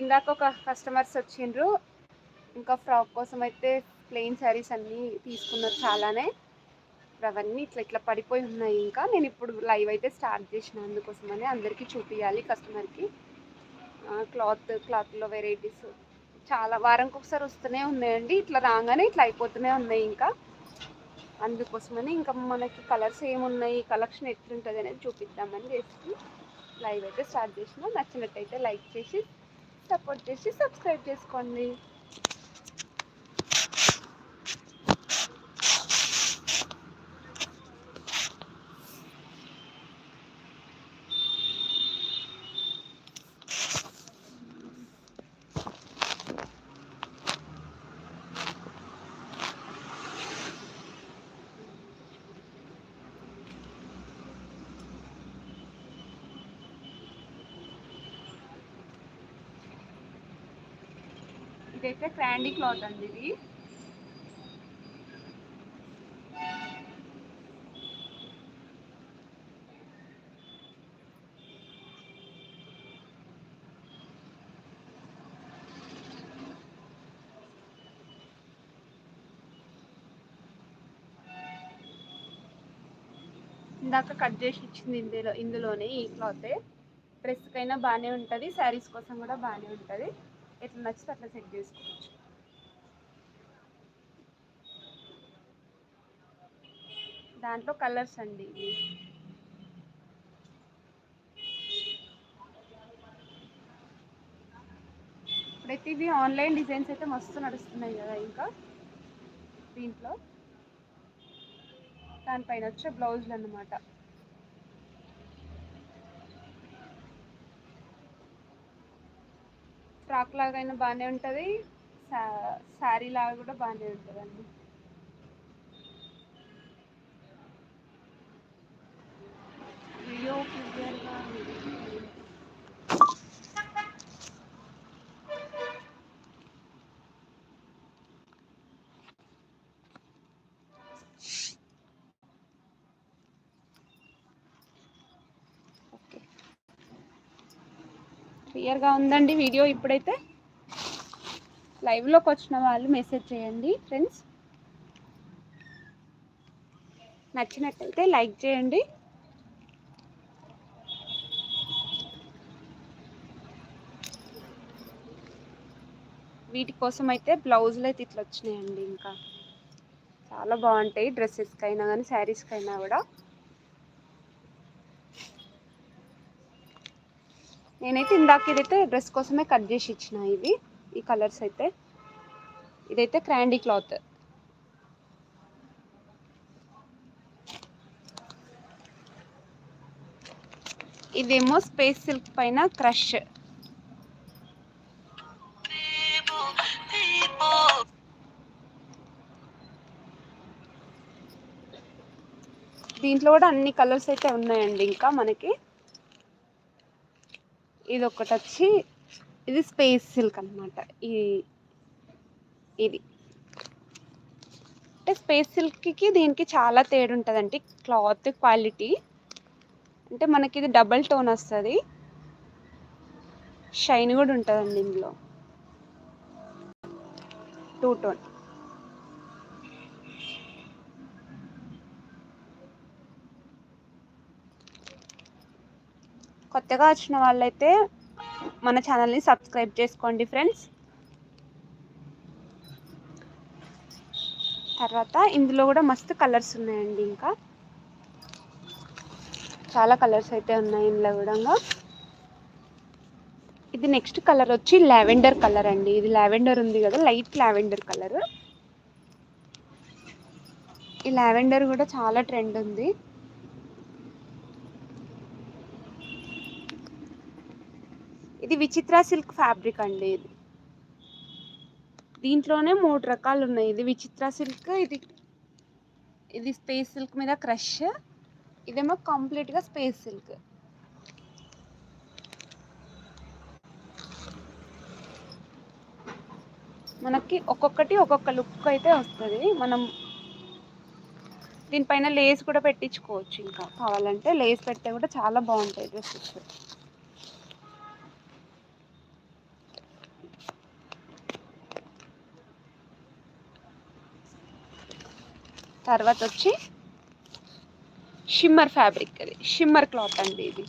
ఇందాక ఒక కస్టమర్స్ వచ్చిండ్రు. ఇంకా ఫ్రాక్ కోసం అయితే ప్లెయిన్ శారీస్ అన్నీ తీసుకున్నారు చాలానే. ఇప్పుడు అవన్నీ ఇట్లా ఇట్లా పడిపోయి ఉన్నాయి ఇంకా. నేను ఇప్పుడు లైవ్ అయితే స్టార్ట్ చేసిన అందుకోసమని అందరికీ చూపించాలి కస్టమర్కి క్లాత్ క్లాత్లో వెరైటీస్ చాలా వారంకి ఒకసారి వస్తూనే ఉన్నాయండి. ఇట్లా రాగానే ఇట్లా అయిపోతూనే ఉన్నాయి ఇంకా. అందుకోసమని ఇంకా మనకి కలర్స్ ఏమున్నాయి కలెక్షన్ ఎట్లుంటుంది అనేది చూపిద్దామని చేసి లైవ్ అయితే స్టార్ట్ చేసిన. నచ్చినట్టయితే లైక్ చేసి సపోర్ట్ చేసి సబ్స్క్రైబ్ చేసుకోండి. ఇదైతే క్రాండీ క్లాత్ అండి ఇది. ఇందాక కట్ చేసి ఇచ్చింది ఇందులో ఇందులోనే ఈ క్లాతే. డ్రెస్కైనా బాగానే ఉంటుంది శారీస్ కోసం కూడా బాగానే ఉంటుంది. ఎట్లా నచ్చితే అట్లా సెట్ చేసుకోవచ్చు. దాంట్లో కలర్స్ అండి ఇవి. ఇవి ఆన్లైన్ డిజైన్స్ అయితే మస్తు నడుస్తున్నాయి కదా ఇంకా. దీంట్లో. దానిపైన వచ్చే బ్లౌజులు అన్నమాట. ఫ్రాక్ లాగా అయినా బాగానే ఉంటుంది శారీ లాగా కూడా బాగానే ఉంటుంది అండి వీడియో క్లియర్గా ఓకే క్లియర్గా ఉందండి వీడియో ఇప్పుడైతే. లైవ్లోకి వచ్చిన వాళ్ళు మెసేజ్ చేయండి ఫ్రెండ్స్. నచ్చినట్టయితే లైక్ చేయండి. వీటి కోసం అయితే బ్లౌజులు అయితే ఇట్లా వచ్చినాయండి ఇంకా. చాలా బాగుంటాయి డ్రెస్సెస్కి అయినా కానీ శారీస్కి అయినా కూడా. నేనైతే ఇందాక ఇదైతే డ్రెస్ కోసమే కట్ చేసి ఇచ్చిన ఇవి. ఈ కలర్స్ అయితే. ఇదైతే క్రాండీ క్లాత్. ఇదేమో స్పేస్ సిల్క్ పైన క్రష్. దీంట్లో కూడా అన్ని కలర్స్ అయితే ఉన్నాయండి ఇంకా మనకి. ఇది ఒకటి వచ్చి ఇది స్పేస్ సిల్క్ అనమాట ఈ ఇది. అంటే స్పేస్ సిల్క్కి దీనికి చాలా తేడా ఉంటుందండి క్లాత్ క్వాలిటీ. అంటే మనకి ఇది డబల్ టోన్ వస్తుంది. షైన్ కూడా ఉంటుందండి ఇందులో. Two tone. కొత్తగా వచ్చిన వాళ్ళైతే మన ఛానల్ని సబ్స్క్రైబ్ చేసుకోండి ఫ్రెండ్స్. తర్వాత ఇందులో కూడా మస్తు కలర్స్ ఉన్నాయండి ఇంకా. చాలా కలర్స్ అయితే ఉన్నాయి ఇందులో కూడా. ఇది నెక్స్ట్ కలర్ వచ్చి లావెండర్ కలర్ అండి. ఇది లావెండర్ ఉంది కదా లైట్ లావెండర్ కలర్. ఈ లావెండర్ కూడా చాలా ట్రెండ్ ఉంది. ఇది విచిత్ర సిల్క్ ఫ్యాబ్రిక్ అండి ఇది. దీంట్లోనే మూడు రకాలు ఉన్నాయి. ఇది విచిత్ర సిల్క్ ఇది ఇది స్పేస్ సిల్క్ మీద క్రష్ ఇదేమో కంప్లీట్గా స్పేస్ సిల్క్. మనకి ఒక్కొక్కటి ఒక్కొక్క లుక్ అయితే వస్తుంది. మనం దీనిపైన లేస్ కూడా పెట్టించుకోవచ్చు ఇంకా. కావాలంటే లేస్ పెడితే కూడా చాలా బాగుంటాయి డ్రెస్సెస్. తర్వాత వచ్చి షిమ్మర్ ఫ్యాబ్రిక్ అది. షిమ్మర్ క్లాత్ అండి ఇది.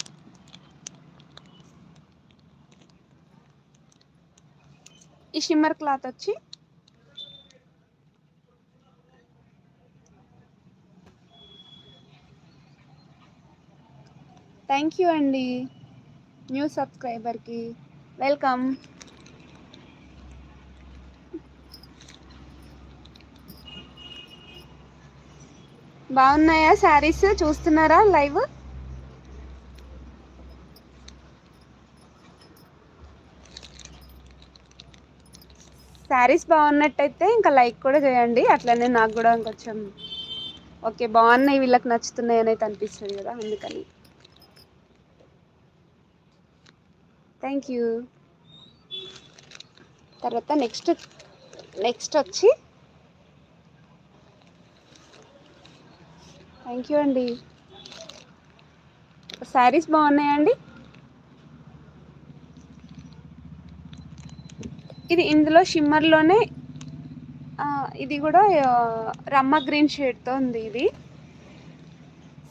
ఈ షిమ్మర్ క్లాత్ వచ్చి థ్యాంక్ యూ అండి. న్యూ సబ్స్క్రైబర్కి. వెల్కమ్. బాగున్నాయా శారీస్? చూస్తున్నారా లైవ్? శారీస్ బాగున్నట్టయితే ఇంకా లైక్ కూడా చేయండి. అట్లనే నాకు కూడా కొంచెం ఓకే బాగున్నాయి వీళ్ళకి నచ్చుతున్నాయి అని అనిపిస్తుంది కదా అందుకని. థ్యాంక్ యూ తర్వాత నెక్స్ట్ నెక్స్ట్ వచ్చి థ్యాంక్ యూ అండి. శారీస్ బాగున్నాయండి? ఇది ఇందులో షిమ్మర్లోనే ఇది కూడా రమ్మ గ్రీన్ షేడ్తో ఉంది ఇది.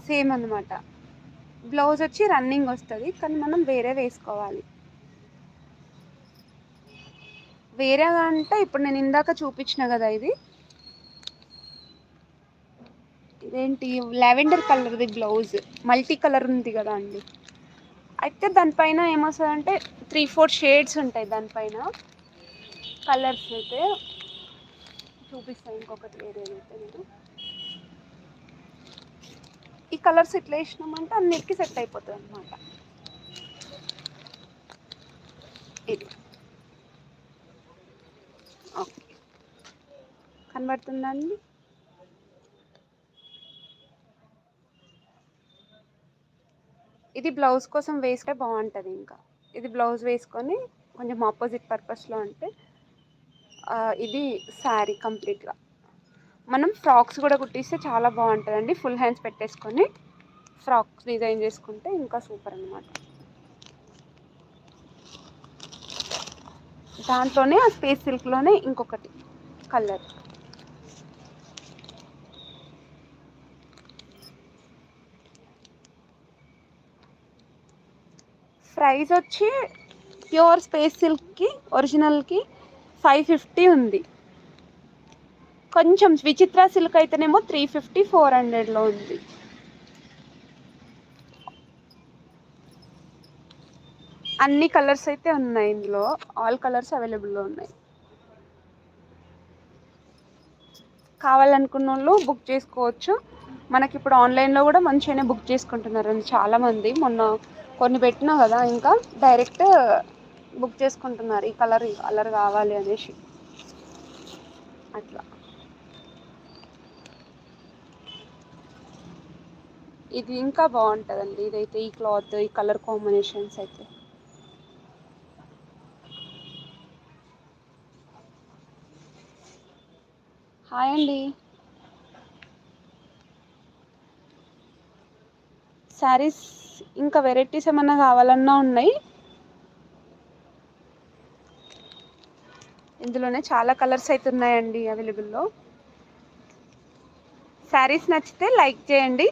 సేమ్ అన్నమాట. బ్లౌజ్ వచ్చి రన్నింగ్ వస్తుంది కానీ మనం వేరే వేసుకోవాలి. వేరేగా అంటే ఇప్పుడు నేను ఇందాక చూపించిన కదా ఇది. ఇదేంటి? లావెండర్ కలర్ది బ్లౌజ్. మల్టీ కలర్ ఉంది కదా అండి. అయితే దానిపైన ఏమొస్తుంది అంటే త్రీ ఫోర్ షేడ్స్ ఉంటాయి దానిపైన కలర్స్ అయితే చూపిస్తాను ఇంకొకటి వేరేదైతే నేను. ఈ కలర్స్ ఇట్లా వేసినామంటే అన్నిటికీ సెట్ అయిపోతుంది అనమాట ఇది. ఓకే. కనబడుతుందండి ఇది బ్లౌజ్ కోసం వేస్తే బాగుంటుంది ఇంకా. ఇది బ్లౌజ్ వేసుకొని కొంచెం ఆపోజిట్ పర్పస్లో అంటే ఇది శారీ కంప్లీట్గా. మనం ఫ్రాక్స్ కూడా కుట్టిస్తే చాలా బాగుంటుందండి. ఫుల్ హ్యాండ్స్ పెట్టేసుకొని ఫ్రాక్స్ డిజైన్ చేసుకుంటే ఇంకా సూపర్ అనమాట దాంట్లోనే ఆ స్పేస్ సిల్క్లోనే ఇంకొకటి కలర్. ప్రైస్ వచ్చి ప్యూర్ స్పేస్ సిల్క్కి ఒరిజినల్కి ఫైవ్ ఫిఫ్టీ ఉంది. కొంచెం విచిత్ర సిల్క్ అయితేనేమో త్రీ ఫిఫ్టీ ఫోర్ హండ్రెడ్లో ఉంది. అన్ని కలర్స్ అయితే ఉన్నాయి ఇందులో. ఆల్ కలర్స్ అవైలబుల్లో ఉన్నాయి. కావాలనుకున్న వాళ్ళు బుక్ చేసుకోవచ్చు. మనకి ఇప్పుడు ఆన్లైన్లో కూడా మంచిగానే బుక్ చేసుకుంటున్నారు చాలామంది. మొన్న కొన్ని పెట్టినా కదా ఇంకా డైరెక్ట్ బుక్ చేసుకుంటున్నారు. ఈ కలర్ ఈ కలర్ కావాలి అనేసి. అట్లా. ఇది ఇంకా బాగుంటుందండి. ఇదైతే ఈ క్లాత్ ఈ కలర్ కాంబినేషన్స్ అయితే. హాయ్ అండి. శారీస్ ఇంకా వెరైటీస్ ఏమన్నా కావాలన్నా ఉన్నాయి. ఇందులోనే చాలా కలర్స్ అయితే ఉన్నాయండి అవైలబుల్లో. శారీస్ నచ్చితే లైక్ చేయండి.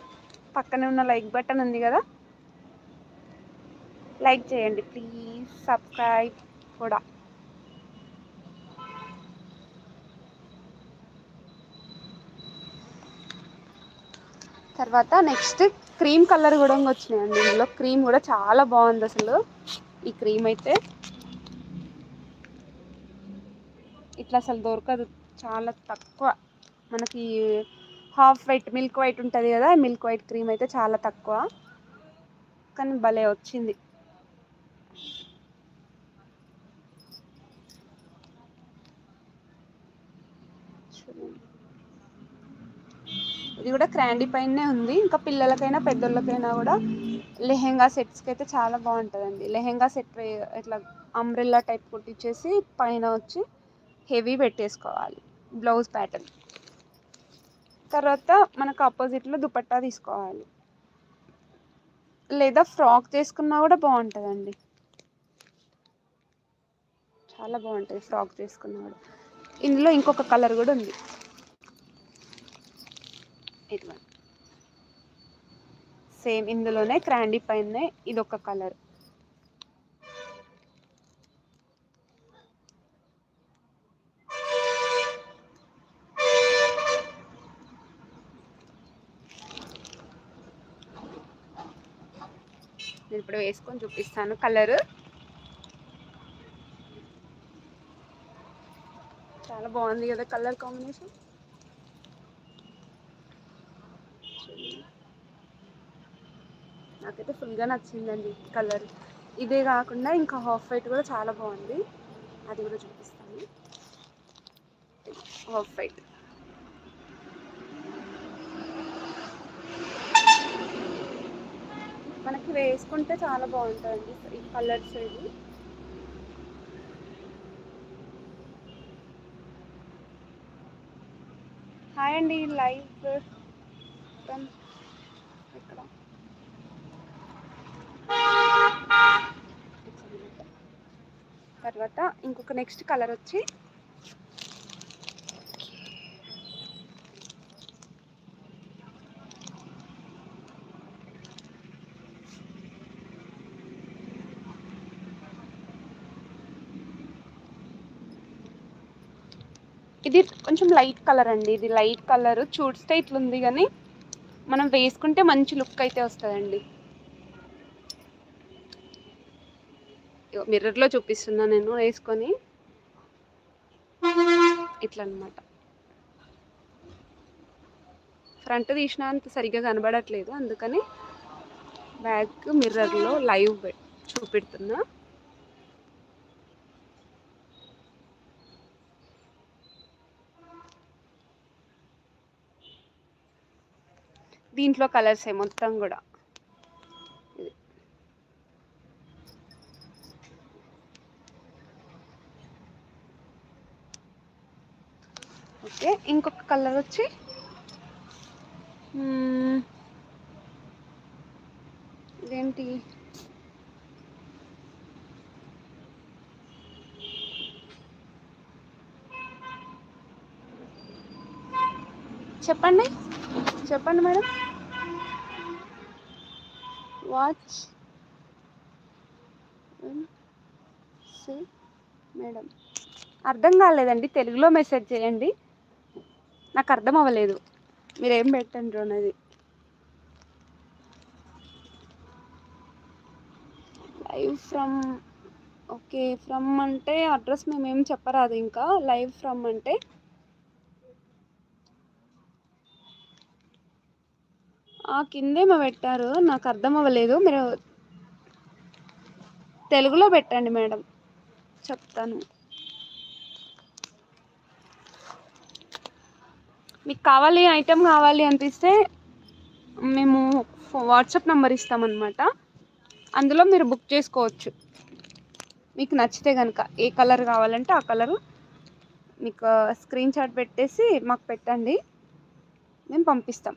పక్కనే ఉన్న లైక్ బటన్ ఉంది కదా. లైక్ చేయండి ప్లీజ్. సబ్స్క్రైబ్ కూడా. తర్వాత నెక్స్ట్ క్రీమ్ కలర్ కూడా వచ్చినాయండి. ఇందులో క్రీమ్ కూడా చాలా బాగుంది అసలు. ఈ క్రీమ్ అయితే ఇట్లా అసలు దొరకదు. చాలా తక్కువ. మనకి హాఫ్ వైట్ మిల్క్ వైట్ ఉంటుంది కదా మిల్క్ వైట్ క్రీమ్ అయితే చాలా తక్కువ. కానీ భలే వచ్చింది. ఇది కూడా క్రాండీ పైనే ఉంది. ఇంకా పిల్లలకైనా పెద్దోళ్ళకైనా కూడా లెహెంగా సెట్స్కి అయితే చాలా బాగుంటుందండి. లెహెంగా సెట్ ఇట్లా అంబ్రెల్లా టైప్ కుట్టించేసి పైన వచ్చి హెవీ పెట్టేసుకోవాలి. Blouse pattern. తర్వాత మనకు ఆపోజిట్లో దుపట్టా తీసుకోవాలి. లేదా ఫ్రాక్ చేసుకున్నా కూడా బాగుంటుందండి. చాలా బాగుంటుంది ఫ్రాక్ చేసుకున్నా కూడా. ఇందులో ఇంకొక కలర్ కూడా ఉంది. ఇదిగోండి. సేమ్ ఇందులోనే క్రాండీ పైన ఇదొక కలర్. నేను ఇప్పుడు వేసుకొని చూపిస్తాను కలర్. చాలా బాగుంది కదా కలర్ కాంబినేషన్. నాకైతే ఫుల్గా నచ్చిందండి కలర్ ఇదే కాకుండా ఇంకా హాఫ్ వైట్ కూడా చాలా బాగుంది. అది కూడా చూపిస్తాను. హాఫ్ వైట్ మనకి వేసుకుంటే చాలా బాగుంటుందండి ఈ కలర్స్ ఇవి. హాయ్ అండి లైవ్ ఫ్రమ్ ఇక్కడ తర్వాత ఇంకొక నెక్స్ట్ కలర్ వచ్చి ఇది కొంచెం లైట్ కలర్ అండి. ఇది లైట్ కలర్ చూస్తే ఇట్లుంది కానీ మనం వేసుకుంటే మంచి లుక్ అయితే వస్తుందండి. మిర్రర్లో చూపిస్తున్నా నేను వేసుకొని. ఇట్లా అనమాట ఫ్రంట్ తీసిన అంత సరిగ్గా కనబడట్లేదు అందుకని బ్యాక్ మిర్రర్లో లైవ్ చూపెడుతున్నా. దీంట్లో కలర్సే మొత్తం కూడా. ఓకే ఇంకొక కలర్ వచ్చి? ఇదేంటి? చెప్పండి. చెప్పండి మేడం. వాచ్ మేడం అర్థం కాలేదండి తెలుగులో మెసేజ్ చేయండి. నాకు అర్థం అవ్వలేదు. మీరేం పెట్టండి అన్నది లైవ్ ఫ్రమ్ ఓకే ఫ్రమ్ అంటే అడ్రస్ మేమేం చెప్పరాదు ఇంకా. లైవ్ ఫ్రమ్ అంటే? ఆ కిందేమో పెట్టారు. నాకు అర్థం అవ్వలేదు. మీరు తెలుగులో పెట్టండి మేడం. చెప్తాను. మీకు కావాలి ఐటెం కావాలి అనిపిస్తే మేము వాట్సాప్ నెంబర్ ఇస్తామన్నమాట. అందులో మీరు బుక్ చేసుకోవచ్చు. మీకు నచ్చితే కనుక ఏ కలర్ కావాలంటే ఆ కలరు మీకు స్క్రీన్ షాట్ పెట్టేసి మాకు పెట్టండి. మేము పంపిస్తాం.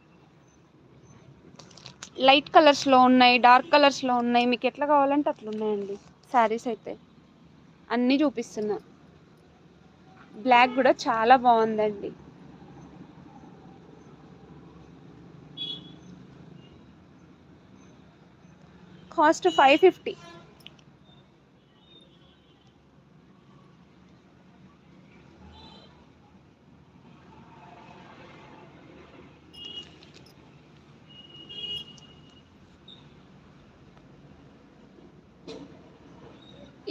లైట్ కలర్స్లో ఉన్నాయి డార్క్ కలర్స్లో ఉన్నాయి. మీకు ఎట్లా కావాలంటే అట్లా ఉన్నాయండి. శారీస్ అయితే. అన్నీ చూపిస్తున్నా. బ్లాక్ కూడా చాలా బాగుందండి. Cost five fifty.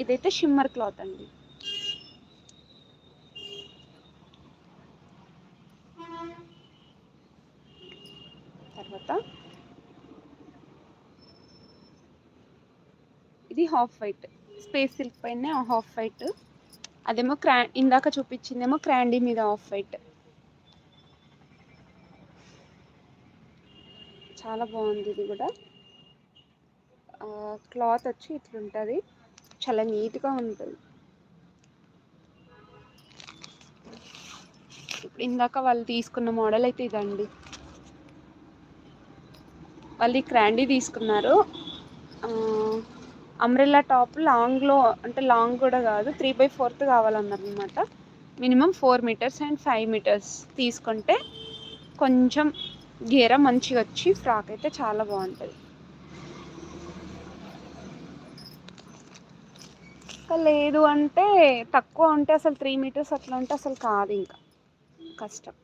ఇదైతే షిమ్మర్ క్లాత్ అండి తర్వాత ఇది హాఫ్ వైట్ స్పేస్ సిల్క్ పైన హాఫ్ వైట్. అదేమో క్రా ఇందాక చూపించిందేమో క్రాండీ మీద హాఫ్ వైట్. చాలా బాగుంది ఇది కూడా. క్లాత్ వచ్చి ఇట్లుంటుంది. చాలా నీట్గా ఉంటుంది. ఇప్పుడు ఇందాక వాళ్ళు తీసుకున్న మోడల్ అయితే ఇదండి. వాళ్ళు ఈ క్రాండీ తీసుకున్నారు. అంబ్రెల్లా టాప్ లాంగ్లో అంటే లాంగ్ కూడా కాదు three by fourth కావాలన్నారనమాట minimum four metres and five metres తీసుకుంటే కొంచెం గీర మంచిగా వచ్చి ఫ్రాక్ అయితే చాలా బాగుంటుంది. ఇంకా లేదు అంటే తక్కువ ఉంటే అసలు త్రీ మీటర్స్ అట్లా ఉంటే అసలు కాదు ఇంకా. కష్టం.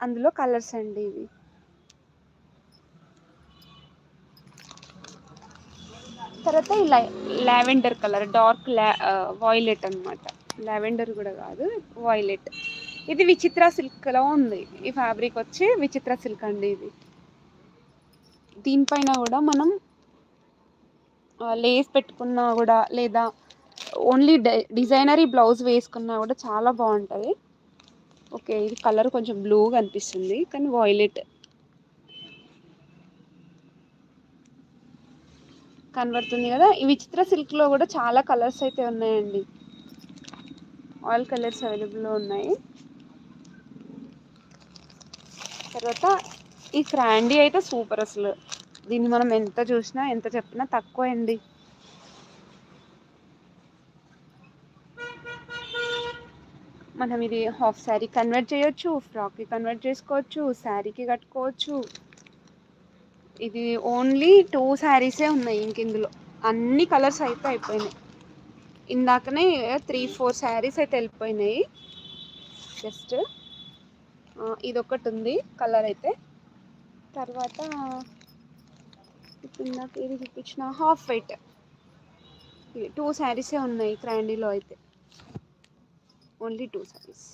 అందులో కలర్స్ అండి ఇవి. తర్వాత ఈ లావెండర్ కలర్ డార్క్ లా వాయిలెట్ అనమాట లావెండర్ కూడా కాదు వాయిలెట్ ఇది విచిత్ర సిల్క్లో ఉంది. ఈ ఫ్యాబ్రిక్ వచ్చి విచిత్ర సిల్క్ అండి ఇది. దీనిపైన కూడా మనం లేస్ పెట్టుకున్నా కూడా లేదా ఓన్లీ డిజైనరీ బ్లౌజ్ వేసుకున్నా కూడా చాలా బాగుంటుంది. ఓకే ఇది కలర్ కొంచెం బ్లూ కనిపిస్తుంది కానీ వాయిలెట్ కనబడుతుంది కదా. ఈ విచిత్ర సిల్క్లో కూడా చాలా కలర్స్ అయితే ఉన్నాయండి. ఆల్ కలర్స్ అవైలబుల్లో ఉన్నాయి. తర్వాత ఈ క్రాండీ అయితే సూపర్ అసలు. దీన్ని మనం ఎంత చూసినా ఎంత చెప్పినా తక్కువ అండి మనం ఇది హాఫ్ శారీ కన్వర్ట్ చేయొచ్చు ఫ్రాక్కి కన్వర్ట్ చేసుకోవచ్చు శారీకి కట్టుకోవచ్చు. ఇది ఓన్లీ టూ శారీసే ఉన్నాయి ఇంక ఇందులో. అన్ని కలర్స్ అయితే అయిపోయినాయి. ఇందాకనే త్రీ ఫోర్ శారీస్ అయితే వెళ్ళిపోయినాయి. జస్ట్ ఇది ఒకటి ఉంది కలర్ అయితే. తర్వాత ఇప్పుడు ఇందాక ఇది చూపించిన హాఫ్ వైట్ టూ శారీసే ఉన్నాయి క్రాండీలో అయితే. ఓన్లీ టూ శారీస్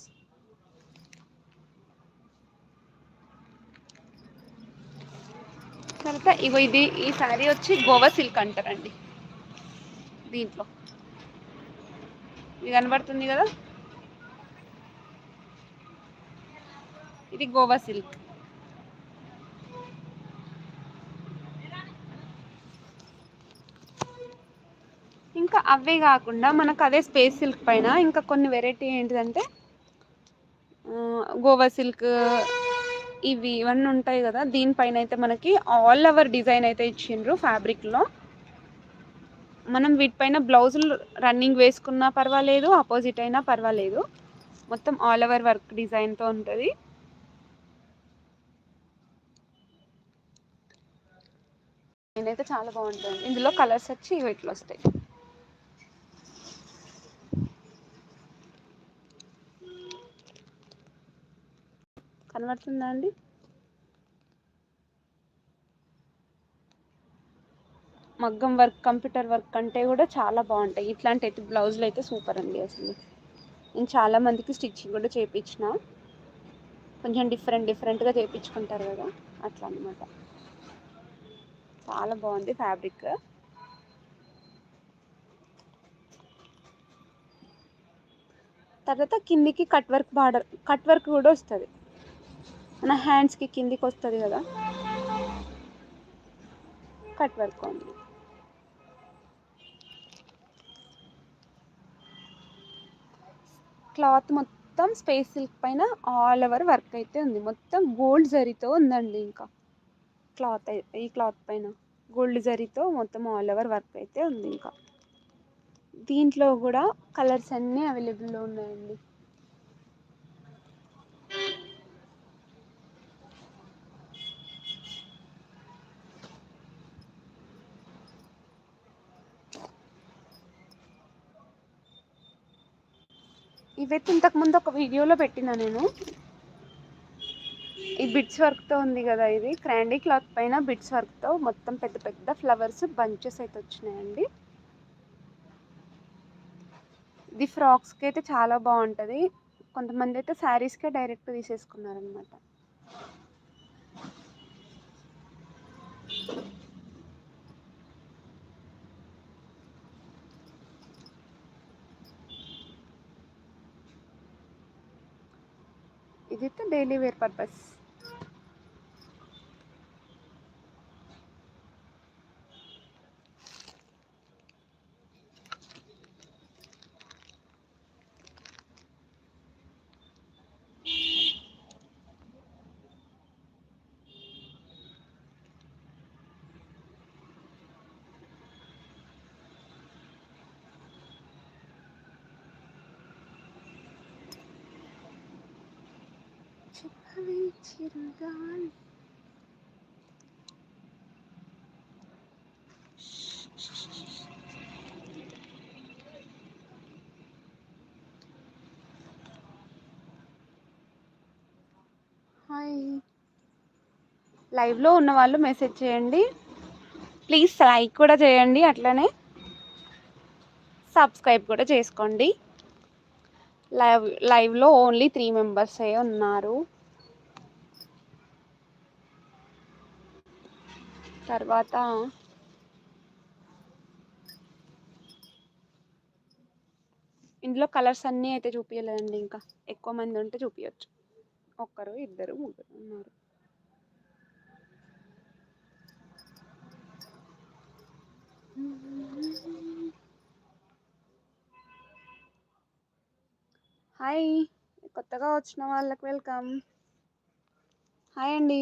తర్వాత ఇగో ఇది ఈ శారీ వచ్చి గోవా సిల్క్ అంటారండి. దీంట్లో. ఇది కనబడుతుంది కదా? ఇది గోవా సిల్క్. ఇంకా అవే కాకుండా మనకు అదే స్పేస్ సిల్క్ పైన ఇంకా కొన్ని వెరైటీ ఏంటిదంటే గోవా సిల్క్ ఇవి ఇవన్నీ ఉంటాయి కదా దీనిపైన అయితే మనకి ఆల్ ఓవర్ డిజైన్ అయితే ఇచ్చిండ్రు ఫ్యాబ్రిక్లో మనం వీటిపైన బ్లౌజులు రన్నింగ్ వేసుకున్నా పర్వాలేదు ఆపోజిట్ అయినా పర్వాలేదు. మొత్తం ఆల్ ఓవర్ వర్క్ డిజైన్తో ఉంటుంది. నేనైతే చాలా బాగుంటుంది. ఇందులో కలర్స్ వచ్చి ఇట్లా వస్తాయి కనబడుతుందా అండి? మగ్గం వర్క్ కంప్యూటర్ వర్క్ కంటే కూడా చాలా బాగుంటాయి. ఇట్లాంటి అయితే బ్లౌజులు అయితే సూపర్ అండి అసలు. నేను చాలా మందికి స్టిచ్చింగ్ కూడా చేయించిన కొంచెం డిఫరెంట్ డిఫరెంట్గా చేయించుకుంటారు కదా అట్లా అనమాట చాలా బాగుంది ఫ్యాబ్రిక్. తర్వాత కిందికి cut work border cut work కూడా వస్తుంది. మన హ్యాండ్స్కి కిందికి వస్తుంది కదా. కట్ వర్క్ ఉంది క్లాత్ మొత్తం స్పేస్ సిల్క్ పైన ఆల్ ఓవర్ వర్క్ అయితే ఉంది. మొత్తం గోల్డ్ జరీతో ఉందండి ఇంకా. క్లాత్ ఈ క్లాత్ పైన గోల్డ్ జరీతో మొత్తం ఆల్ ఓవర్ వర్క్ అయితే ఉంది ఇంకా. దీంట్లో కూడా కలర్స్ అన్నీ అవైలబుల్లో ఉన్నాయండి. ఇవైతే ఇంతకుముందు ఒక వీడియోలో పెట్టిన నేను. ఈ బిట్స్ వర్క్తో ఉంది కదా ఇది. క్రాండీ క్లాత్ పైన బిట్స్ వర్క్తో మొత్తం పెద్ద పెద్ద ఫ్లవర్స్ బంచెస్ అయితే వచ్చినాయండి. ఇది ఫ్రాక్స్కి అయితే చాలా బాగుంటుంది. కొంతమంది అయితే శారీస్కే డైరెక్ట్ తీసేసుకున్నారనమాట ఇదైతే డైలీ వేర్ పర్పస్ చెప్పవే చిరుగాలి హాయ్ లైవ్లో ఉన్న వాళ్ళు మెసేజ్ చేయండి. ప్లీజ్ లైక్ కూడా చేయండి అట్లనే. సబ్స్క్రైబ్ కూడా చేసుకోండి. లైవ్ లైవ్లో ఓన్లీ త్రీ మెంబర్సే ఉన్నారు. తర్వాత ఇందులో కలర్స్ అన్నీ అయితే చూపించలేదండి ఇంకా. ఎక్కువ మంది ఉంటే చూపించచ్చు ఒక్కరు ఇద్దరు ముగ్గురు ఉన్నారు. హాయ్. కొత్తగా వచ్చిన వాళ్ళకి వెల్కమ్. హాయ్ అండి.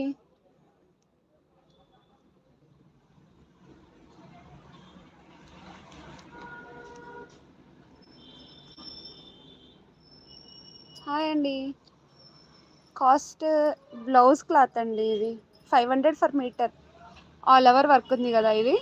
హాయ్ అండి. కాస్ట్ బ్లౌజ్ క్లాత్ అండి ఇది. Five hundred for metre. All over work ఉంది కదా ఇది.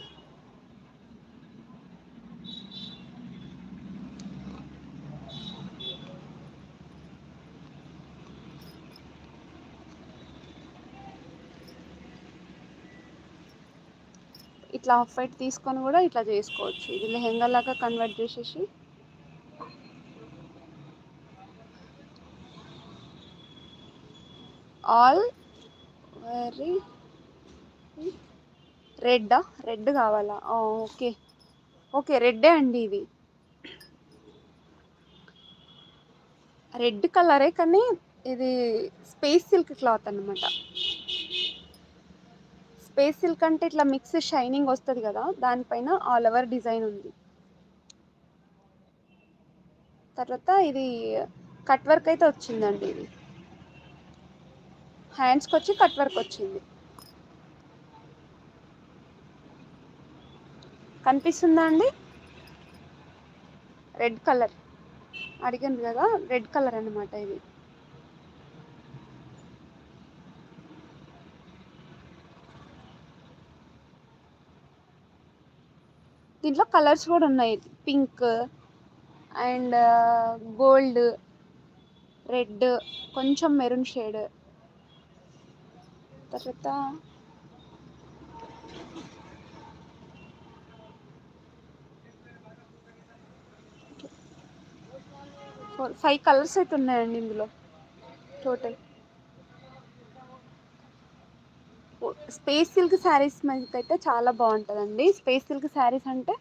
ఇట్లా ఆఫ్ వైట్ తీసుకొని కూడా ఇట్లా చేసుకోవచ్చు. ఇది లెహెంగా లాగా కన్వర్ట్ చేసేసి. ఆల్ వెరీ రెడ్డా? రెడ్ కావాలా? ఓకే. ఓకే రెడ్డే అండి ఇది రెడ్ కలరే కానీ ఇది స్పేస్ సిల్క్ క్లాత్ అనమాట స్పేస్ సిల్క్ అంటే ఇట్లా మిక్స్ షైనింగ్ వస్తుంది కదా దానిపైన ఆల్ ఓవర్ డిజైన్ ఉంది. తర్వాత ఇది కట్ వర్క్ అయితే వచ్చిందండి ఇది. హ్యాండ్స్కి వచ్చి కట్ వర్క్ వచ్చింది కనిపిస్తుందా అండి? Red colour. అడిగింది కదా రెడ్ కలర్ అనమాట ఇది. దీంట్లో కలర్స్ కూడా ఉన్నాయి. పింక్ అండ్ గోల్డ్ రెడ్ కొంచెం మెరూన్ షేడ్. తర్వాత ఫోర్ ఫైవ్ కలర్స్ అయితే ఉన్నాయండి ఇందులో. టోటల్ స్పేస్ సిల్క్ శారీస్ మనకి అయితే చాలా బాగుంటుందండి. స్పేస్ సిల్క్ శారీస్ అంటే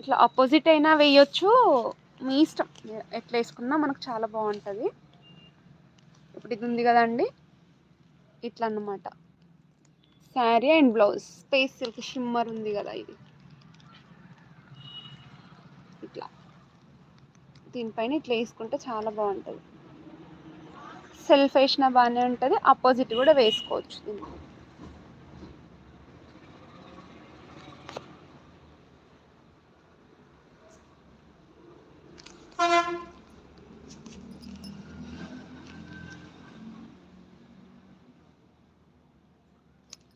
ఇట్లా ఆపోజిట్ అయినా వేయొచ్చు. మీ ఇష్టం. ఎట్లా వేసుకున్నా మనకు చాలా బాగుంటుంది. ఇప్పుడు ఇది ఉంది కదండి. ఇట్లా అన్నమాట sari and blouse. Space silk shimmer ఉంది కదా ఇది. ఇట్లా. దీనిపైన ఇట్లా వేసుకుంటే చాలా బాగుంటుంది. సెల్ఫ్ వేసినా బాగానే ఉంటుంది. ఆపోజిట్ కూడా వేసుకోవచ్చు దీన్ని.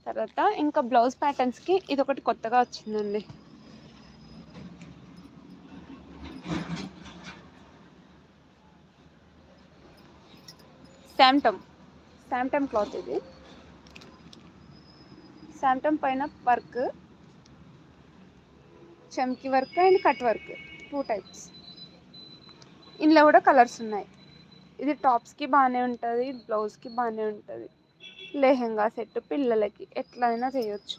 తర్వాత ఇంకా బ్లౌజ్ ప్యాటర్న్స్కి ఇది ఒకటి కొత్తగా వచ్చిందండి. శాంటమ్ శాంటమ్ క్లాత్ ఇది. శాంటమ్ పైన work చమ్కి work and cut work two types ఇందులో కూడా కలర్స్ ఉన్నాయి. ఇది టాప్స్కి బాగానే ఉంటుంది బ్లౌజ్కి బాగానే ఉంటుంది. లెహెంగా సెట్ పిల్లలకి ఎట్లయినా చేయొచ్చు.